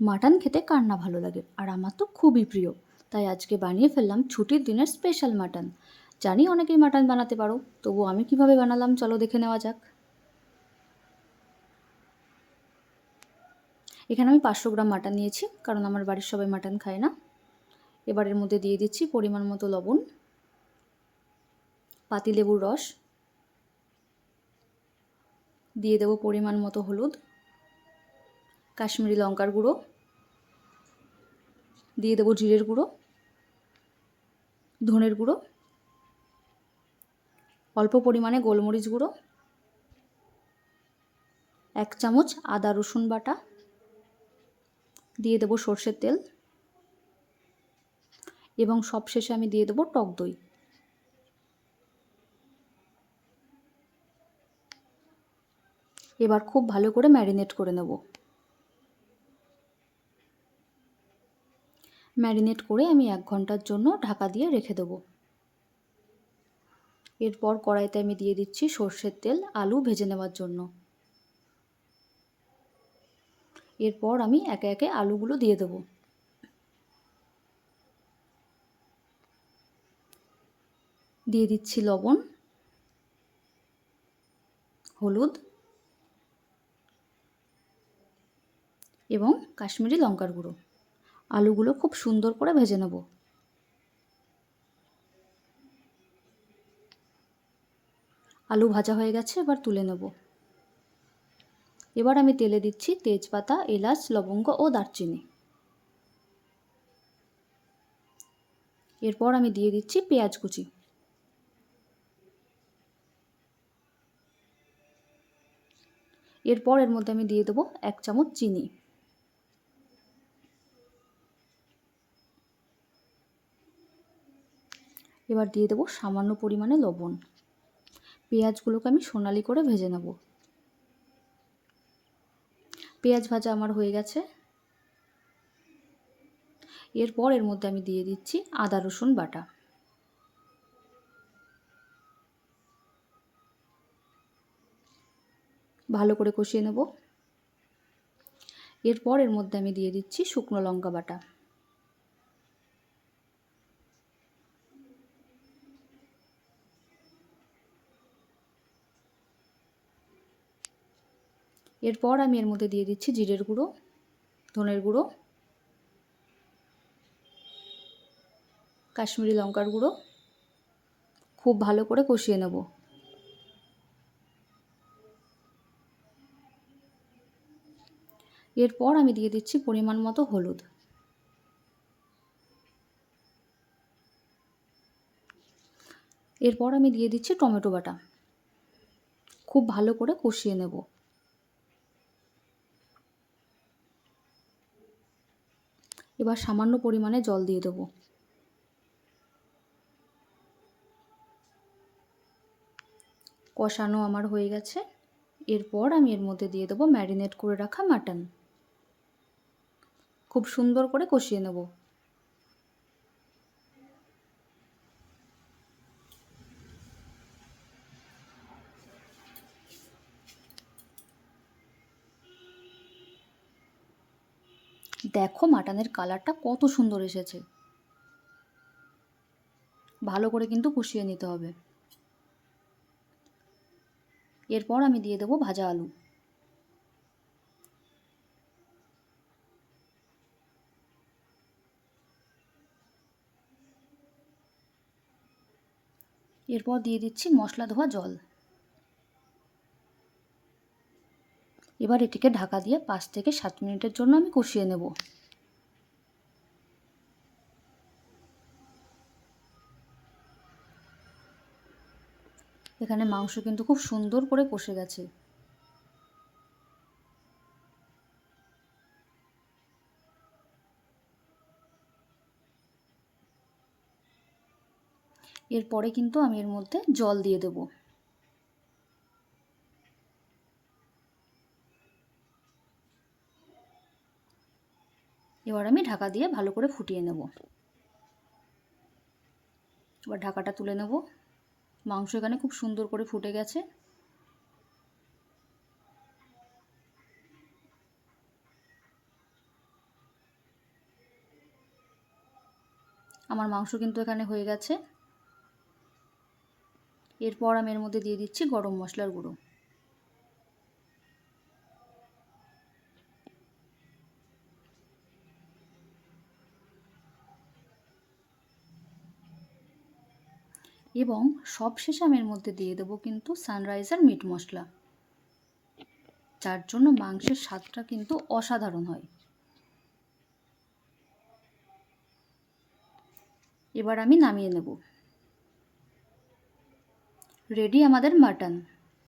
Mutton খেতে কার না ভালো লাগে? আর আমার তো খুবই প্রিয়। তাই আজকে বানিয়ে ফেললাম ছুটির দিনের স্পেশাল মাটন। জানি অনেকেই মাটন বানাতে পারো তবু আমি কীভাবে বানালাম চলো দেখে নেওয়া যাক। এখানে আমি পাঁচশো গ্রাম মাটন নিয়েছি, কারণ আমার বাড়ির সবাই মাটন খায় না। এবারের মধ্যে দিয়ে দিচ্ছি পরিমাণ মতো লবণ, পাতিলেবুর রস, দিয়ে দেবো পরিমাণ মতো হলুদ কাশ্মীরি লঙ্কার গুঁড়ো, দিয়ে দেবো জিরের গুঁড়ো, ধনের গুঁড়ো, অল্প পরিমাণে গোলমরিচ গুঁড়ো, এক চামচ আদা রসুন বাটা, দিয়ে দেবো সর্ষের তেল, এবং সবশেষে আমি দিয়ে দেবো টক দই। এবার খুব ভালো করে ম্যারিনেট করে নেব। ম্যারিনেট করে আমি এক ঘণ্টার জন্য ঢাকা দিয়ে রেখে দেবো। এরপর কড়াইতে আমি দিয়ে দিচ্ছি সর্ষের তেল, আলু ভেজে নেওয়ার জন্য। এরপর আমি একে একে আলুগুলো দিয়ে দেবো। দিয়ে দিচ্ছি লবণ, হলুদ এবং কাশ্মীরি লঙ্কার গুঁড়ো। আলুগুলো খুব সুন্দর করে ভেজে নেব। আলু ভাজা হয়ে গেছে, এবার তুলে নেব। এবার আমি তেলে দিচ্ছি তেজপাতা, এলাচ, লবঙ্গ ও দারচিনি। এরপর আমি দিয়ে দিচ্ছি পেঁয়াজ কুচি। এরপর এর মধ্যে আমি দিয়ে দেবো এক চামচ চিনি। এবার দিয়ে দেবো সামান্য পরিমাণে লবণ। পেঁয়াজগুলোকে আমি সোনালি করে ভেজে নেব। পেঁয়াজ ভাজা আমার হয়ে গেছে। এরপর এর মধ্যে আমি দিয়ে দিচ্ছি আদা, রসুন বাটা। ভালো করে কষিয়ে নেব। এরপর এর মধ্যে আমি দিয়ে দিচ্ছি শুকনো লঙ্কা বাটা। এরপর আমি এর মধ্যে দিয়ে দিচ্ছি জিরের গুঁড়ো, ধনের গুঁড়ো, কাশ্মীরি লঙ্কার গুঁড়ো, খুব ভালো করে কষিয়ে নেব। এরপর আমি দিয়ে দিচ্ছি পরিমাণ মতো হলুদ। এরপর আমি দিয়ে দিচ্ছি টমেটো বাটা। খুব ভালো করে কষিয়ে নেব। এবার সামান্য পরিমাণে জল দিয়ে দেবো। কষানো আমার হয়ে গেছে। এরপর আমি এর মধ্যে দিয়ে দেবো ম্যারিনেট করে রাখা মাটন। খুব সুন্দর করে কষিয়ে নেব। দেখো মাটনের কালারটা কত সুন্দর এসেছে। ভালো করে কিন্তু কষিয়ে নিতে হবে। এরপর আমি দিয়ে দেবো ভাজা আলু। এরপর দিয়ে দিচ্ছি মশলা ধোয়া জল। এবার এটিকে ঢাকা দিয়ে পাঁচ থেকে সাত মিনিটের জন্য আমি কষিয়ে নেব। এখানে মাংস কিন্তু খুব সুন্দর করে কষে গেছে। এরপরে কিন্তু আমি এর মধ্যে জল দিয়ে দেব। এবার আমি ঢাকা দিয়ে ভালো করে ফুটিয়ে নেব। এবার ঢাকাটা তুলে নেব। মাংস এখানে খুব সুন্দর করে ফুটে গেছে। আমার মাংস কিন্তু এখানে হয়ে গেছে। এরপর আমি এর মধ্যে দিয়ে দিচ্ছি গরম মশলার গুঁড়ো। এবং সবশেষে আমি এর মধ্যে দিয়ে দেবো কিন্তু সানরাইজার মিট মশলা। যার জন্য মাংসের স্বাদটা কিন্তু অসাধারণ হয়। এবার আমি নামিয়ে নেব। রেডি আমাদের মাটন